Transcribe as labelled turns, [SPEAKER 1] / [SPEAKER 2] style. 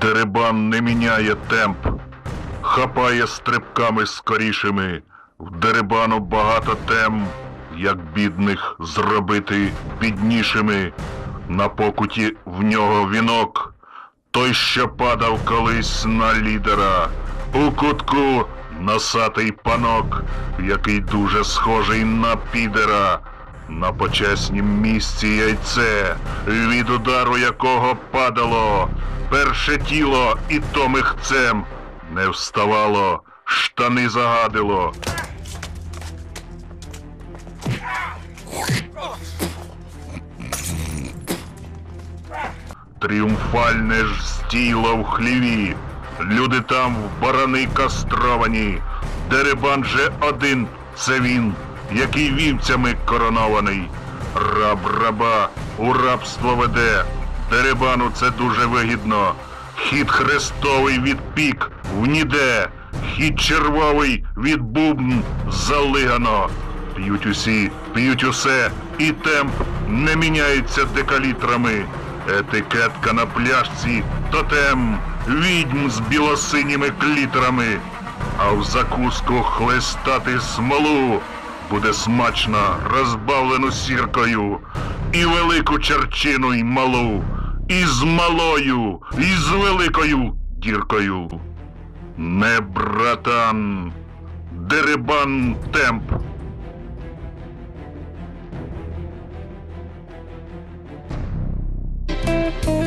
[SPEAKER 1] Дерибан не міняє темп, хапає стрибками скорішими. В дерибану багато тем, як бідних зробити біднішими. На покуті в нього вінок, той, що падав колись на лідера. У кутку носатий панок, який дуже схожий на підера. На почеснім місці яйце, від удару якого падало, перше тіло і то михцем не вставало, штани загадило. Тріумфальне ж стіло в хліві, люди там в барани кастровані, дерибан же один, це він, який вівцями коронований. Раб раба у рабство веде, дерибану це дуже вигідно. Хід хрестовий від пік. В ніде, хід червовий від бубн. Залигано. П'ють усі, п'ють усе, і темп не міняється декалітрами. Етикетка на пляшці. Тотем, відьм з білосиніми клітерами, а в закуску хлестати смолу. Буде смачно. Розбавлену сіркою, і велику черчину й малу, і з малою, і з великою діркою. Не братан, дерибан темп.
[SPEAKER 2] Thank